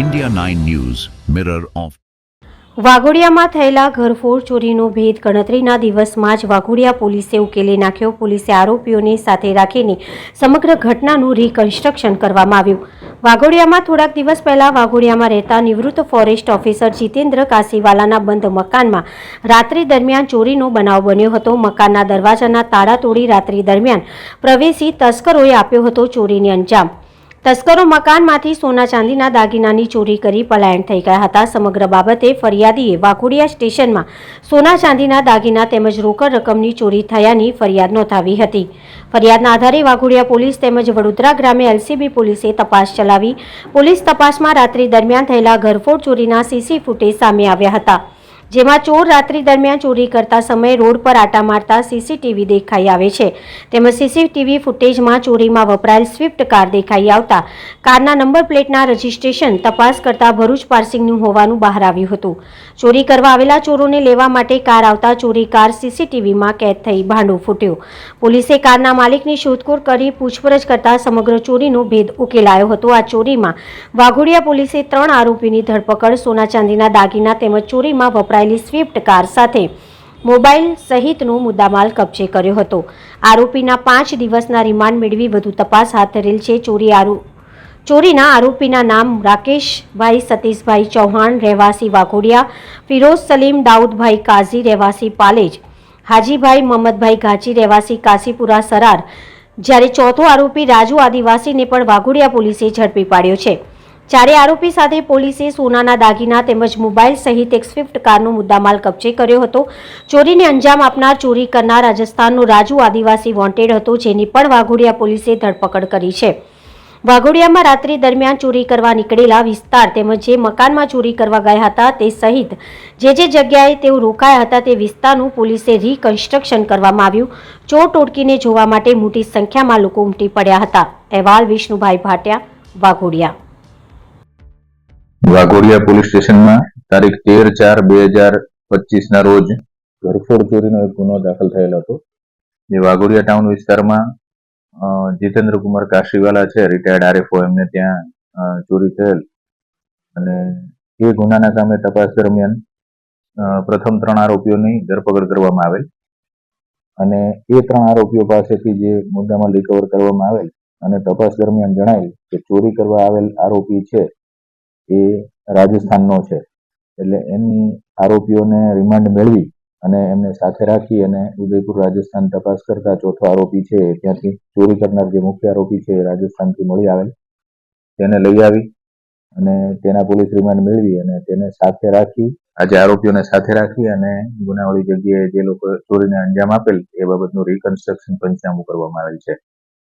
India 9 news mirror of વાઘોડિયામાં થયેલા ઘરફોડ ચોરીનો ભેદ ગણતરીના દિવસમાં જ વાઘોડિયા પોલીસે ઉકેલી નાખ્યો. પોલીસે આરોપીઓને સાથે રાખીને સમગ્ર ઘટનાનું રિકન્સ્ટ્રક્શન કરવામાં આવ્યું. વાઘોડિયામાં થોડાક દિવસ પહેલા વાઘોડિયામાં રહેતા નિવૃત્ત ફોરેસ્ટ ઓફિસર જીતેન્દ્ર કાસીવાલાના બંધ મકાનમાં રાત્રિ દરમિયાન ચોરીનો બનાવ બન્યો હતો. મકાનના દરવાજાના તાળા તોડી રાત્રિ દરમિયાન પ્રવેશી તસ્કરોએ આપ્યો હતો ચોરીને અંજામ. તસ્કરો મકાનમાંથી સોના ચાંદીના દાગીનાની ચોરી કરી પલાયન થઈ ગયા હતા. સમગ્ર બાબતે ફરિયાદીએ વાઘોડિયા સ્ટેશનમાં સોના ચાંદીના દાગીના તેમજ રોકડ રકમની ચોરી થયાની ફરિયાદ નોંધાવી હતી. ફરિયાદના આધારે વાઘોડિયા પોલીસ તેમજ વડોદરા ગ્રામે એલસીબી પોલીસે તપાસ ચલાવી. પોલીસ તપાસમાં રાત્રિ દરમિયાન થયેલા ઘરફોડ ચોરીના સીસી ફૂટેજ સામે આવ્યા હતા. જેમાં ચોર રાત્રિ દરમિયાન ચોરી કરતા સમયે રોડ પર આટા મારતા સીસીટીવી દેખાઈ આવે છે. તેમજ સીસીટીવી ફૂટેજમાં ચોરીમાં વપરાયેલ સ્વિફ્ટ કાર દેખાઈ આવતા કારના નંબર પ્લેટના રજીસ્ટ્રેશન તપાસ કરતા ભરૂચ પાર્સિંગનું હોવાનું બહાર આવ્યું હતું. ચોરી કરવા આવેલા ચોરોને લેવા માટે કાર આવતા ચોરી કાર સીસીટીવીમાં કેદ થઈ ભાંડો ફૂટ્યો. પોલીસે કારના માલિકની શોધખોળ કરી પૂછપરછ કરતા સમગ્ર ચોરીનો ભેદ ઉકેલાયો હતો. આ ચોરીમાં વાઘોડિયા પોલીસે ત્રણ આરોપીની ધરપકડ, સોના ચાંદીના દાગીના તેમજ ચોરીમાં વપરાયેલી સ્વિફ્ટ કાર સાથે મોબાઈલ સહિતનો મુદ્દામાલ કબજે કર્યો હતો. આરોપીના પાંચ દિવસના રિમાન્ડ મેળવી વધુ તપાસ હાથ ધરેલ છે. ચોરી આરો, ચોરીના આરોપીના નામ રાકેશભાઈ સતીશભાઈ ચૌહાણ, રહેવાસી વાઘોડિયા, ફિરોઝ સલીમ, દાઉદભાઈ કાઝી, રહેવાસી પાલેજ, હાજીભાઈ મહમ્મદભાઈ ઘાચી રહેવાસી કાશીપુરા સરાર. જ્યારે ચોથો આરોપી રાજુ આદિવાસીને પણ વાઘોડિયા પોલીસે ઝડપી પાડ્યો છે. ચારે આરોપી સાથે પોલીસે સોનાના દાગીના તેમજ મોબાઈલ સહિત એક સ્વિફ્ટ કારનો મુદ્દામાલ કબજે કર્યો હતો. ચોરીને અંજામ આપનાર, ચોરી કરનાર રાજસ્થાનનો રાજુ આદિવાસી વોન્ટેડ હતો, જેની પણ વાઘોડિયા પોલીસે ધરપકડ કરી છે. વાઘોડિયામાં રાત્રિ દરમિયાન ચોરી કરવા નીકળેલા વિસ્તાર તેમજ જે મકાનમાં ચોરી કરવા ગયા હતા તે સહિત જે જે જગ્યાએ તેઓ રોકાયા હતા તે વિસ્તારનું પોલીસે રિકન્સ્ટ્રક્શન કરવામાં આવ્યું. ચોર ટોટકીને જોવા માટે મોટી સંખ્યામાં લોકો ઉમટી પડ્યા હતા. અહેવાલ વિષ્ણુભાઈ ભાટિયા, વાઘોડિયા. વાઘોડિયા પોલીસ સ્ટેશનમાં તારીખ તેર ચાર બે હજાર પચીસ ના રોજ ઘરફોડ ચોરીનો એક ગુનો દાખલ થયેલો હતો. જે વાઘોડિયા ટાઉન વિસ્તારમાં અ, જીતેન્દ્ર કુમાર કાશીવાલા છે રિટાયર્ડ આરએફઓ એમને ત્યાં ચોરી થયેલ. અને એ ગુનાના કામે તપાસ દરમિયાન પ્રથમ ત્રણ આરોપીઓની ધરપકડ કરવામાં આવેલ. અને એ ત્રણ આરોપીઓ પાસેથી જે મુદ્દામાં રિકવર કરવામાં આવેલ અને તપાસ દરમિયાન જણાયેલ કે ચોરી કરવા આવેલ આરોપી છે એ રાજસ્થાનનો છે. એટલે એની આરોપીઓને રિમાન્ડ મેળવી અને એમને સાથે રાખી અને ઉદયપુર રાજસ્થાન તપાસ કરતા ચોથો આરોપી છે ત્યાંથી ચોરી કરનાર જે મુખ્ય આરોપી છે એ રાજસ્થાનથી મળી આવેલ. તેને લઈ આવી અને તેના પોલીસ રિમાન્ડ મેળવી અને તેને સાથે રાખી, આજે આરોપીઓને સાથે રાખી અને ગુનાવાળી જગ્યાએ જે લોકો ચોરીને અંજામ આપેલ, એ બાબતનું રિકન્સ્ટ્રક્શન પંચનામું કરવામાં આવેલ છે.